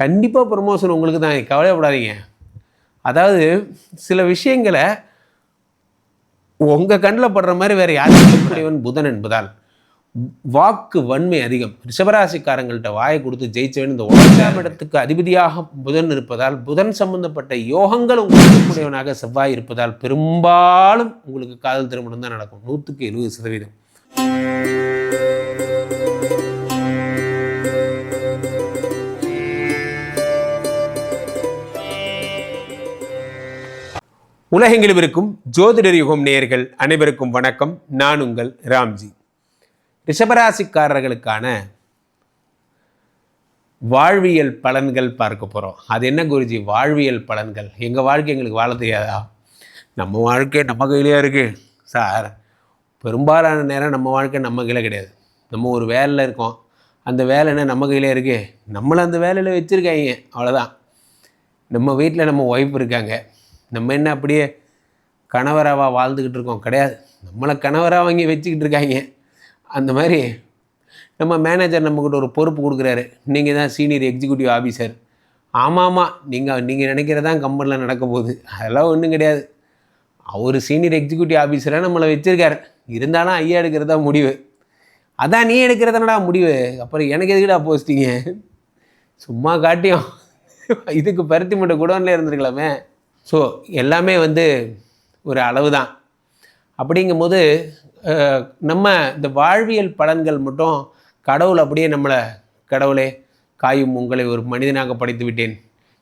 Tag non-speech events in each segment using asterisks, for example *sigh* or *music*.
கண்டிப்பாக ப்ரமோஷன் உங்களுக்கு தான். கவலைப்படாதீங்க அதாவது சில விஷயங்களை உங்கள் கண்ணில் படுற மாதிரி வேறு யாரும் புதன் என்பதால். வாக்கு வன்மை அதிகம். ரிஷபராசிக்காரங்கள்ட்ட வாயை கொடுத்து ஜெயிச்சவன் இந்த ஒன்றாம் இடத்துக்கு அதிபதியாக புதன் இருப்பதால் புதன் சம்பந்தப்பட்ட யோகங்கள் உங்களுக்கு கூடியவனாக செவ்வாய் இருப்பதால் பெரும்பாலும் உங்களுக்கு காதல் திருமணம் தான் நடக்கும். நூற்றுக்கு எழுபது சதவீதம். உலகெங்கிலும் இருக்கும் ஜோதிடர் யுகம் நேயர்கள் அனைவருக்கும் வணக்கம். நான் உங்கள் ராம்ஜி. ரிஷபராசிக்காரர்களுக்கான வாழ்வியல் பலன்கள் பார்க்க போகிறோம் அது என்ன குருஜி? வாழ்வியல் பலன்கள். எங்கள் வாழ்க்கை எங்களுக்கு வாழ தெரியாதா? நம்ம வாழ்க்கை நம்ம கையிலேயே இருக்குது சார் பெரும்பாலான நேரம் நம்ம வாழ்க்கை நம்ம கையில் கிடையாது. நம்ம ஒரு வேலையில் இருக்கோம். அந்த வேலை என்ன நம்ம கையிலே இருக்குது நம்மளை அந்த வேலையில் வச்சுருக்காங்க. அவ்வளோதான் நம்ம வீட்டில் நம்ம ஒய்ஃப் இருக்காங்க. நம்ம என்ன அப்படியே கணவராவாக வாழ்ந்துக்கிட்டு இருக்கோம்? கிடையாது. நம்மளை கணவராக வாங்கி வச்சுக்கிட்டு இருக்காங்க. அந்த மாதிரி நம்ம மேனேஜர் நம்மக்கிட்ட ஒரு பொறுப்பு கொடுக்குறாரு. நீங்கள் தான் சீனியர் எக்ஸிக்யூட்டிவ் ஆஃபீஸர் ஆமாம் ஆமாம் நீங்கள் நீங்கள் நினைக்கிறதான் கம்பெனியில் நடக்க போகுது. அதெல்லாம் ஒன்றும் கிடையாது. அவர் சீனியர் எக்ஸிக்யூட்டிவ் ஆஃபீஸராக நம்மளை வச்சுருக்காரு. இருந்தாலும் ஐயா எடுக்கிறதா முடிவு. அதான் நீ எடுக்கிறதுனடா முடிவு. அப்புறம் எனக்கு எதுக்குடா போஸ்டிங்க சும்மா காட்டியும். இதுக்கு பருத்தி மட்டும் குடோன்ல இருந்திருக்கலாமே. ஸோ எல்லாமே வந்து ஒரு அளவு தான் அப்படிங்கும்போது நம்ம இந்த வாழ்வியல் பலன்கள் மட்டும் கடவுள் அப்படியே நம்மளை கடவுளே காயும் உங்களை ஒரு மனிதனாக படைத்து விட்டேன்.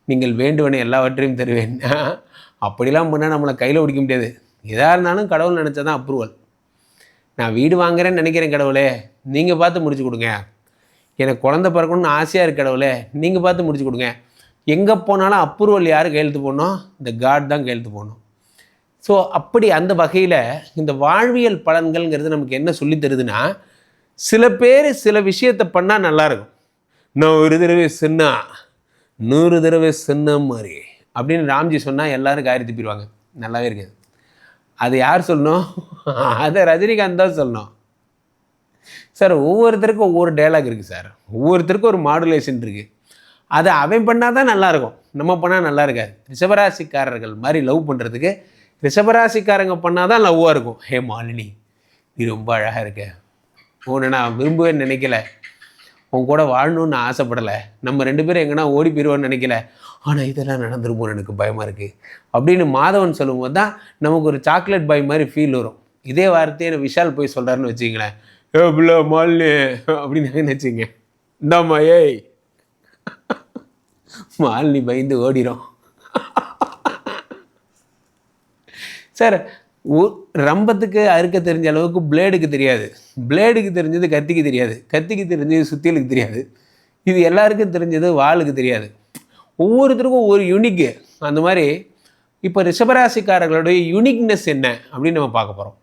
நீங்கள் வேண்டுவனே எல்லாவற்றையும் தருவேன். *laughs* அப்படிலாம் பண்ணால் நம்மளை கையில் பிடிக்க முடியாது. எதாக இருந்தாலும் கடவுள் நினச்சா தான் அப்ரூவல் நான் வீடு வாங்குறேன்னு நினைக்கிறேன் கடவுளே நீங்கள் பார்த்து முடிச்சு கொடுங்க. எனக்கு குழந்தை பிறக்கணும்னு ஆசையாக இருக்கு கடவுளே நீங்கள் பார்த்து முடிச்சு கொடுங்க. எங்கே போனாலும் அப்ரூவல் யார் கையெழுத்து போடணும்? இந்த காட் தான் கையெழுத்து போடணும். ஸோ அப்படி அந்த வகையில் இந்த வாழ்வியல் பலன்கள்ங்கிறது நமக்கு என்ன சொல்லி தருதுன்னா சில பேர் சில விஷயத்தை பண்ணால் நல்லாயிருக்கும் நான் ஒரு தடவை சின்ன நூறு தடவை சின்ன மாதிரி அப்படின்னு ராம்ஜி சொன்னால் எல்லோரும் காரி துப்பிடுவாங்க. நல்லாவே இருக்காது. அது யார் சொல்லணும்? *laughs* அதை ரஜினிகாந்த் தான் சொல்லணும். சார் ஒவ்வொருத்தருக்கும் ஒவ்வொரு டைலாக் இருக்குது சார். ஒவ்வொருத்தருக்கும் ஒரு மாடுலேஷன் இருக்குது அதை அவன் பண்ணால் தான் நல்லாயிருக்கும். நம்ம பண்ணால் நல்லா இருக்காது ரிஷபராசிக்காரர்கள் மாதிரி லவ் பண்ணுறதுக்கு ரிஷபராசிக்காரங்க பண்ணால் தான் லவ்வாக இருக்கும். ஹே மாலினி நீ ரொம்ப அழகாக இருக்க. உன்னை நான் விரும்புவேன்னு நினைக்கல. உன் கூட வாழணும்னு ஆசைப்படலை. நம்ம ரெண்டு பேரும் எங்கன்னா ஓடி போயிடுவோன்னு நினைக்கல. ஆனால் இதெல்லாம் நடந்துருமோன்னு எனக்கு பயமாக இருக்குது அப்படின்னு மாதவன் சொல்லும்போது தான் நமக்கு ஒரு சாக்லேட் பாய் மாதிரி ஃபீல் வரும். இதே வார்த்தையை விஷால் போய் சொல்கிறாருன்னு வச்சுங்களேன் ஏ பிள்ளை மாலினி அப்படின்னு நினச்சிங்க. இந்தாம்மா ஏய். மாலினி பயந்து ஓடிரும். சார் ரம்பத்துக்கு அறுக்க தெரிஞ்ச அளவுக்கு பிளேடுக்கு தெரியாது. பிளேடுக்கு தெரிஞ்சது கத்திக்கு தெரியாது. கத்திக்கு தெரிஞ்சது சுத்தியலுக்கு தெரியாது. இது எல்லாருக்கும் தெரிஞ்சது வாளுக்கு தெரியாது. ஒவ்வொருத்தருக்கும் ஒவ்வொரு யூனிக்கு அந்த மாதிரி இப்போ ரிஷபராசிக்காரர்களுடைய யூனிக்னஸ் என்ன அப்படின்னு நம்ம பார்க்க போகிறோம்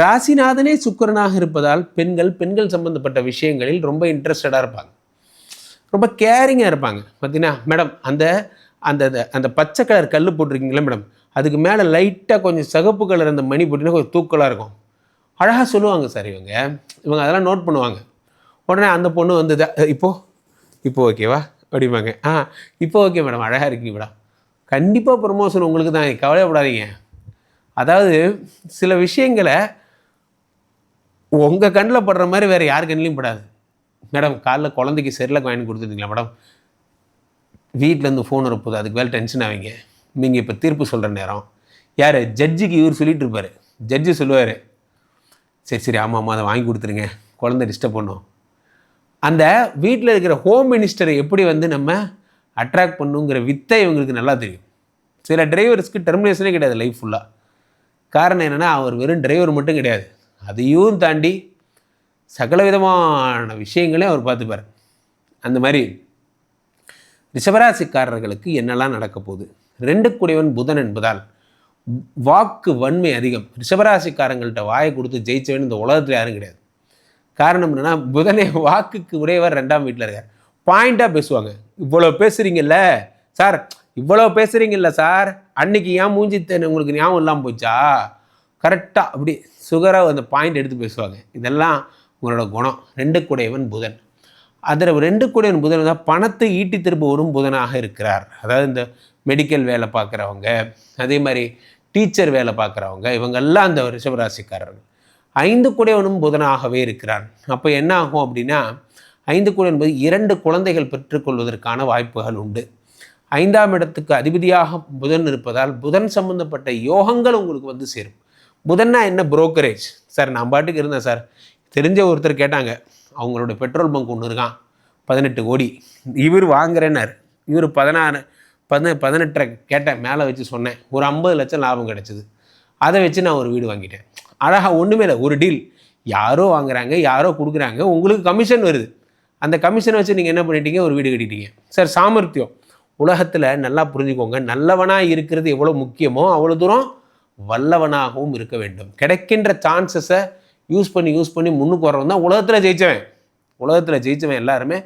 ராசிநாதனே சுக்கிரனாக இருப்பதால் பெண்கள் பெண்கள் சம்பந்தப்பட்ட விஷயங்களில் ரொம்ப இன்ட்ரெஸ்டடாக இருப்பாங்க. ரொம்ப கேரிங்காக இருப்பாங்க. பார்த்தீங்கன்னா மேடம் அந்த அந்த அந்த- அந்த பச்சை கலர் கல் போட்டிருக்கீங்களா மேடம் அதுக்கு மேலே லைட்டாக கொஞ்சம் சிகப்பு கலர் அந்த மணி போட்டிங்கன்னா கொஞ்சம் தூக்கலாக இருக்கும். அழகாக சொல்லுவாங்க சார் இவங்க. இவங்க அதெல்லாம் நோட் பண்ணுவாங்க. உடனே அந்த பொண்ணு வந்து "த- இப்போ ஓகேவா அப்படிம்பாங்க. ஆ இப்போ ஓகே மேடம் அழகாக இருக்கீங்க மேடம் கண்டிப்பாக ப்ரொமோஷன் உங்களுக்கு தான். கவலைப்படாதீங்க அதாவது சில விஷயங்களை உங்கள் கண்ணில் படுற மாதிரி வேறு யார் கண்ணிலையும் படாது. மேடம் காலைல குழந்தைக்கு செரிலக் வாங்கி கொடுத்துருந்தீங்களா மேடம்? வீட்டிலேருந்து ஃபோன் வரப்போகுது அதுக்கு மேலே டென்ஷன் ஆவீங்க. நீங்கள் இப்போ தீர்ப்பு சொல்கிற நேரம். யார்? ஜட்ஜுக்கு இவர் சொல்லிட்டு இருப்பார். ஜட்ஜு சொல்லுவார். சரி சரி ஆமாம் ஆமாம் அதை வாங்கி கொடுத்துருங்க குழந்தை டிஸ்டர்ப் பண்ணும். அந்த வீட்டில் இருக்கிற ஹோம் மினிஸ்டரை எப்படி வந்து நம்ம அட்ராக்ட் பண்ணுங்கிற வித்தை இவங்களுக்கு நல்லா தெரியும். சில டிரைவர்ஸ்க்கு டெர்மினேஷனே கிடையாது லைஃப் ஃபுல்லாக காரணம் என்னென்னா அவர் வெறும் டிரைவர் மட்டும் கிடையாது. அதையும் தாண்டி சகல விதமான விஷயங்களையும் அவர் பார்த்துப்பார். அந்த மாதிரி ரிஷபராசிக்காரர்களுக்கு என்னெல்லாம் நடக்க போகுது? ரெண்டு கூடியவன் புதன் என்பதால் வாக்கு வன்மை அதிகம். ரிஷபராசிக்காரங்கள்ட்ட வாயை கொடுத்து ஜெயிச்சவன் இந்த உலகத்தில் யாரும் கிடையாது. காரணம் என்னென்னா புதனே வாக்குக்கு உடையவர் ரெண்டாம் வீட்டில் இருக்கார். பாயிண்ட்டாக பேசுவாங்க. இவ்வளோ பேசுகிறீங்கல்ல சார் இவ்வளோ பேசுகிறீங்கல்ல சார் அன்னைக்கு ஏன் மூஞ்சி தேன் உங்களுக்கு ஞாபகம் இல்லாமல் போச்சா? கரெக்டாக அப்படி சுகராக அந்த பாயிண்ட் எடுத்து பேசுவாங்க. இதெல்லாம் உங்களோட குணம். ரெண்டு குடையவன் புதன். அதில் ரெண்டு கூடையவன் புதன் தான் பணத்தை ஈட்டி திரும்ப வரும் புதனாக இருக்கிறார். அதாவது இந்த மெடிக்கல் வேலை பார்க்குறவங்க அதே மாதிரி டீச்சர் வேலை பார்க்குறவங்க இவங்கெல்லாம் அந்த ரிஷபராசிக்காரர்கள் ஐந்து கூடியவனும் புதனாகவே இருக்கிறான். அப்போ என்ன ஆகும் அப்படின்னா ஐந்து கூடிய என்பது இரண்டு குழந்தைகள் பெற்றுக்கொள்வதற்கான வாய்ப்புகள் உண்டு. ஐந்தாம் இடத்துக்கு அதிபதியாக புதன் இருப்பதால் புதன் சம்பந்தப்பட்ட யோகங்கள் உங்களுக்கு வந்து சேரும். புதன்னா என்ன புரோக்கரேஜ் சார் நான் பாட்டுக்கு இருந்தேன் சார். தெரிஞ்ச ஒருத்தர் கேட்டாங்க அவங்களோட பெட்ரோல் பங்க் ஒன்று இருக்கான் பதினெட்டு கோடி. இவர் வாங்குறேன்னார். இவர் பதினாறு பதின பதினெட்டரை கேட்டேன் மேலே வச்சு சொன்னேன். ஒரு ஐம்பது லட்சம் லாபம் கிடச்சிது. அதை வச்சு நான் ஒரு வீடு வாங்கிட்டேன். அழகாக ஒன்றுமே இல்லை ஒரு டீல் யாரோ வாங்குறாங்க யாரோ கொடுக்குறாங்க உங்களுக்கு கமிஷன் வருது. அந்த கமிஷனை வச்சு நீங்கள் என்ன பண்ணிட்டீங்க? ஒரு வீடு கட்டிட்டீங்க. சார் சாமர்த்தியம். உலகத்தில் நல்லா புரிஞ்சுக்கோங்க நல்லவனாக இருக்கிறது எவ்வளோ முக்கியமோ அவ்வளோ தூரம் வல்லவனாகவும் இருக்க வேண்டும். கிடைக்கின்ற சான்சஸை யூஸ் பண்ணி யூஸ் பண்ணி முன்னுக்கு வரவன் தான் உலகத்தில் ஜெயித்தவன் உலகத்தில் ஜெயித்தவன் எல்லாருமே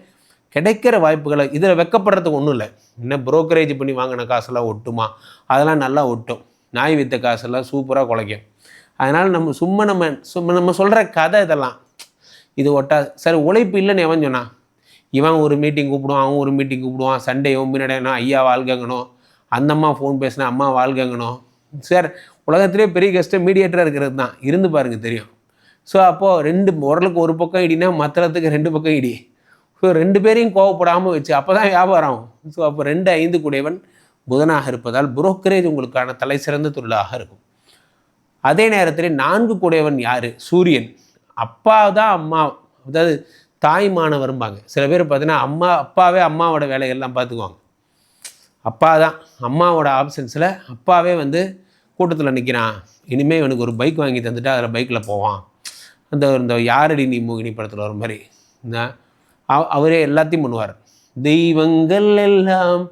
கிடைக்கிற வாய்ப்புகளை இதில் வெக்கப்படுறதுக்கு ஒன்றும் இல்லை. இன்னும் புரோக்கரேஜ் பண்ணி வாங்கின காசெல்லாம் ஒட்டுமா? அதெல்லாம் நல்லா ஒட்டும். நாய் வித்த காசெல்லாம் சூப்பராக குலைக்கும். அதனால் நம்ம சும்மா நம்ம சும்மா நம்ம சொல்கிற கதை இதெல்லாம். இது ஒட்டா சரி உழைப்பு இல்லைன்னு எவன் சொன்னான் இவன் ஒரு மீட்டிங் கூப்பிடுவான் அவன் ஒரு மீட்டிங் கூப்பிடுவான். சண்டே பின்னாடினா ஐயா வாழ்கங்கணும் அந்த அம்மா ஃபோன் பேசினா அம்மா வாழ்கங்கணும் சார் உலகத்திலே பெரிய கஷ்டம் மீடியேட்டராக இருக்கிறது தான். இருந்து பாருங்கள் தெரியும். ஸோ அப்போது ரெண்டு உரலுக்கு ஒரு பக்கம் இடினா மத்திரத்துக்கு ரெண்டு பக்கம் இடி. ஸோ ரெண்டு பேரையும் கோவப்படாமல் வச்சு அப்போ தான் வியாபாரம் ஆகும். ஸோ அப்போ ரெண்டு ஐந்து குடையவன் புதனாக இருப்பதால் புரோக்கரேஜ் உங்களுக்கான தலை சிறந்த தொழிலாக இருக்கும். அதே நேரத்தில் நான்கு குடையவன் யார்? சூரியன். அப்பா தான் அம்மா அதாவது தாய் வரும்பாங்க சில பேர் பார்த்தீங்கன்னா அம்மா அப்பாவே அம்மாவோட வேலைகள்லாம் பார்த்துக்குவாங்க. அப்பா தான் அம்மாவோட ஆப்ஷன்ஸில் அப்பாவே வந்து கூட்டத்தில் நிற்கிறான் இனிமேல் இவனுக்கு ஒரு பைக் வாங்கி தந்துட்டு அதில் பைக்கில் போவான். அந்த இந்த யாரடி நீ மோகினி படத்தில் வர மாதிரி? அவ- அவரே எல்லாத்தையும் பண்ணுவார். தெய்வங்கள் எல்லாம்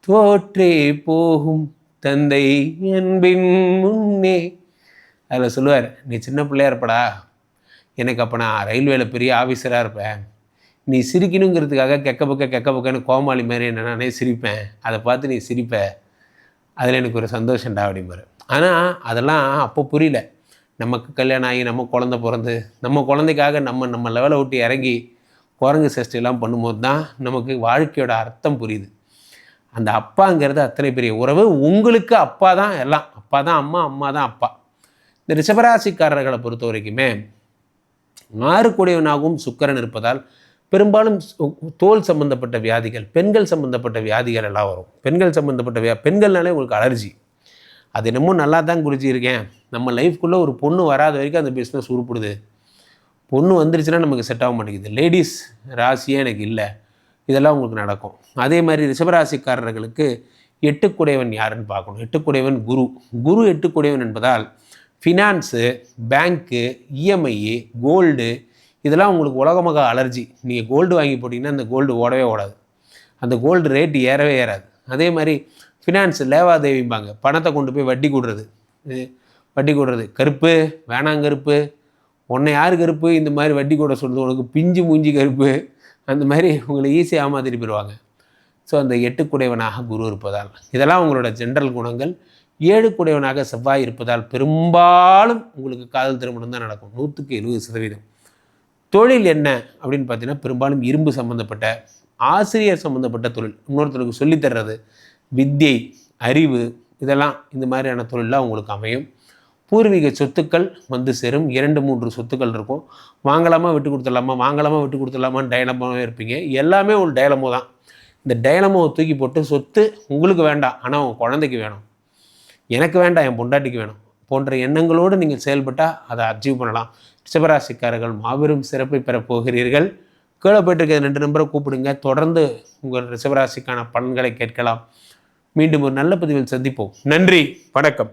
தோற்றே போகும் தந்தை அன்பின் முன்னே. அதில் சொல்லுவார் நீ சின்ன பிள்ளையா இருப்படா. எனக்கு அப்போ நான் ரயில்வேல பெரிய ஆஃபீஸராக இருப்பேன். நீ சிரிக்கணுங்கிறதுக்காக கெக்க பக்க கெக்க பக்கன்னு கோமாளி மாதிரி என்ன நானே சிரிப்பேன். அதை பார்த்து நீ சிரிப்ப. அதில் எனக்கு ஒரு சந்தோஷம்டா அப்படிம்பாரு. ஆனால் அதெல்லாம் அப்போ புரியல. நமக்கு கல்யாணம் ஆகி நம்ம குழந்த பிறந்து நம்ம குழந்தைக்காக நம்ம நம்ம லெவலை விட்டு இறங்கி குரங்கு சஷ்டிலாம் பண்ணும்போது தான் நமக்கு வாழ்க்கையோட அர்த்தம் புரியுது. அந்த அப்பாங்கிறது அத்தனை பெரிய உறவு. உங்களுக்கு அப்பா தான் எல்லாம். அப்பா தான் அம்மா அம்மா தான் அப்பா. இந்த ரிஷபராசிக்காரர்களை பொறுத்த வரைக்குமே ஆறு கூடியவனாகவும் இருப்பதால் பெரும்பாலும் தோல் சம்பந்தப்பட்ட வியாதிகள் பெண்கள் சம்பந்தப்பட்ட வியாதிகள் எல்லாம் வரும். பெண்கள் சம்பந்தப்பட்ட வியா பெண்கள்னாலே உங்களுக்கு அலர்ஜி அது என்னமோ நல்லா தான் குடிச்சிருக்கேன். நம்ம லைஃப்குள்ளே ஒரு பொண்ணு வராத வரைக்கும் அந்த பிஸ்னஸ் உருப்பிடுது. பொண்ணு வந்துருச்சுன்னா நமக்கு செட் ஆக மாட்டேங்குது. லேடிஸ் ராசியே எனக்கு இல்லை. இதெல்லாம் உங்களுக்கு நடக்கும். அதே மாதிரி ரிஷபராசிக்காரர்களுக்கு எட்டுக்குடையவன் யாருன்னு பார்க்கணும். எட்டுக்குடையவன் குரு. குரு எட்டுக்குடையவன் என்பதால் ஃபினான்ஸு பேங்க்கு இஎம்ஐ கோல்டு இதெல்லாம் உங்களுக்கு உலகமாக அலர்ஜி நீங்கள் கோல்டு வாங்கி போட்டிங்கன்னா அந்த கோல்டு ஓடவே ஓடாது. அந்த கோல்டு ரேட்டு ஏறவே ஏறாது. அதே மாதிரி ஃபினான்ஸ் லேவாதேவிம்பாங்க. பணத்தை கொண்டு போய் வட்டி கொடுறது. வட்டி கூடுறது. கருப்பு வேணாம் கருப்பு. உன்னை யார் கருப்பு? இந்த மாதிரி வட்டி கூட சொல்லுது உனக்கு பிஞ்சு மூஞ்சி கருப்பு. அந்த மாதிரி உங்களை ஈஸியாக ஏமாத்திட்டு போயிடுவாங்க ஸோ அந்த எட்டுக்குடையவனாக குரு இருப்பதால். இதெல்லாம் உங்களோட ஜென்ரல் குணங்கள். ஏழு குடையவனாக செவ்வாய் இருப்பதால் பெரும்பாலும் உங்களுக்கு காதல் திருமணம் தான் நடக்கும். நூற்றுக்கு எழுபது சதவீதம். தொழில் என்ன அப்படின்னு பார்த்தீங்கன்னா பெரும்பாலும் இரும்பு சம்மந்தப்பட்ட ஆசிரியர் சம்மந்தப்பட்ட தொழில். இன்னொருத்தருக்கு சொல்லித்தர்றது வித்தியை அறிவு இதெல்லாம் இந்த மாதிரியான தொழிலாக உங்களுக்கு அமையும். பூர்வீக சொத்துக்கள் வந்து சேரும். இரண்டு மூன்று சொத்துக்கள் இருக்கும். வாங்கலாமா விட்டு கொடுத்துடலாமா? வாங்கலாமா விட்டு கொடுத்துடலாமான்னு டயலமாவே இருப்பீங்க. எல்லாமே ஒரு டயலமோ தான். இந்த டயலமோவை தூக்கி போட்டு சொத்து உங்களுக்கு வேண்டாம் ஆனால் உங்கள் குழந்தைக்கு வேணும். எனக்கு வேண்டாம் என் பொண்டாட்டிக்கு வேணும் போன்ற எண்ணங்களோடு நீங்கள் செயல்பட்டால் அதை அச்சீவ் பண்ணலாம். ரிஷபராசிக்காரர்கள் மாபெரும் சிறப்பை பெறப் போகிறீர்கள். கீழே போயிட்டுருக்க ரெண்டு நம்பரை கூப்பிடுங்க. தொடர்ந்து உங்கள் ரிஷபராசிக்கான பலன்களை கேட்கலாம். மீண்டும் ஒரு நல்ல பதிவில் சந்திப்போம். நன்றி வணக்கம்.